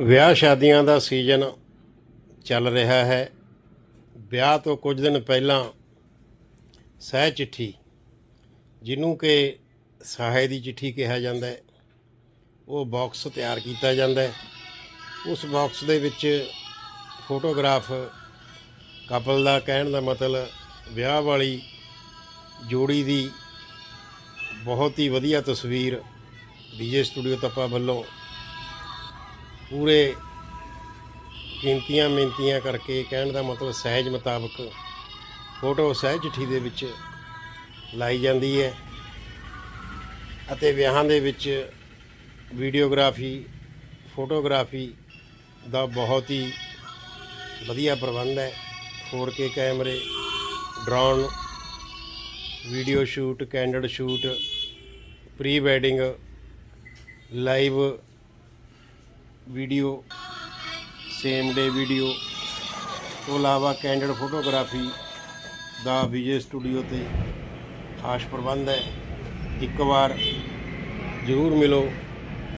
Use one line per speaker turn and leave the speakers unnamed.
ਵਿਆਹ ਸ਼ਾਦੀਆਂ ਦਾ ਸੀਜ਼ਨ ਚੱਲ ਰਿਹਾ ਹੈ। ਵਿਆਹ ਤੋਂ ਕੁਝ ਦਿਨ ਪਹਿਲਾਂ ਸਹਿ ਚਿੱਠੀ, ਜਿਹਨੂੰ ਕਿ ਸਹਾਇ ਦੀ ਚਿੱਠੀ ਕਿਹਾ ਜਾਂਦਾ ਹੈ, ਉਹ ਬਾਕਸ ਤਿਆਰ ਕੀਤਾ ਜਾਂਦਾ ਹੈ। ਉਸ ਬਾਕਸ ਦੇ ਵਿੱਚ ਫੋਟੋਗ੍ਰਾਫ ਕਪਲ ਦਾ ਕਹਿਣ ਦਾ ਮਤਲਬ ਵਿਆਹ ਵਾਲੀ ਜੋੜੀ ਦੀ ਬਹੁਤ ਹੀ ਵਧੀਆ ਤਸਵੀਰ ਡੀਜੇ ਸਟੂਡੀਓ ਤੱਪਾ ਵੱਲੋਂ ਪੂਰੇ ਕੀਮਤੀਆਂ ਮਿੰਤੀਆਂ ਕਰਕੇ ਕਹਿਣ ਦਾ ਮਤਲਬ ਸਹਿਜ ਮੁਤਾਬਕ ਫੋਟੋ ਸਹਿਜ ਚਿੱਠੀ ਦੇ ਵਿੱਚ ਲਾਈ ਜਾਂਦੀ ਹੈ ਅਤੇ ਵਿਆਹਾਂ ਦੇ ਵਿੱਚ ਵੀਡੀਓਗ੍ਰਾਫੀ, ਫੋਟੋਗ੍ਰਾਫੀ ਦਾ ਬਹੁਤ ਹੀ ਵਧੀਆ ਪ੍ਰਬੰਧ ਹੈ। 4K ਕੈਮਰੇ, drone, video shoot candid shoot, pre wedding, live video same day video ਤੋਂ ਇਲਾਵਾ ਕੈਂਡਡ ਫੋਟੋਗ੍ਰਾਫੀ ਦਾ ਵਿਜੇ ਸਟੂਡੀਓ ਤੇ ਖਾਸ ਪ੍ਰਬੰਧ ਹੈ। ਇੱਕ ਵਾਰ ਜ਼ਰੂਰ ਮਿਲੋ।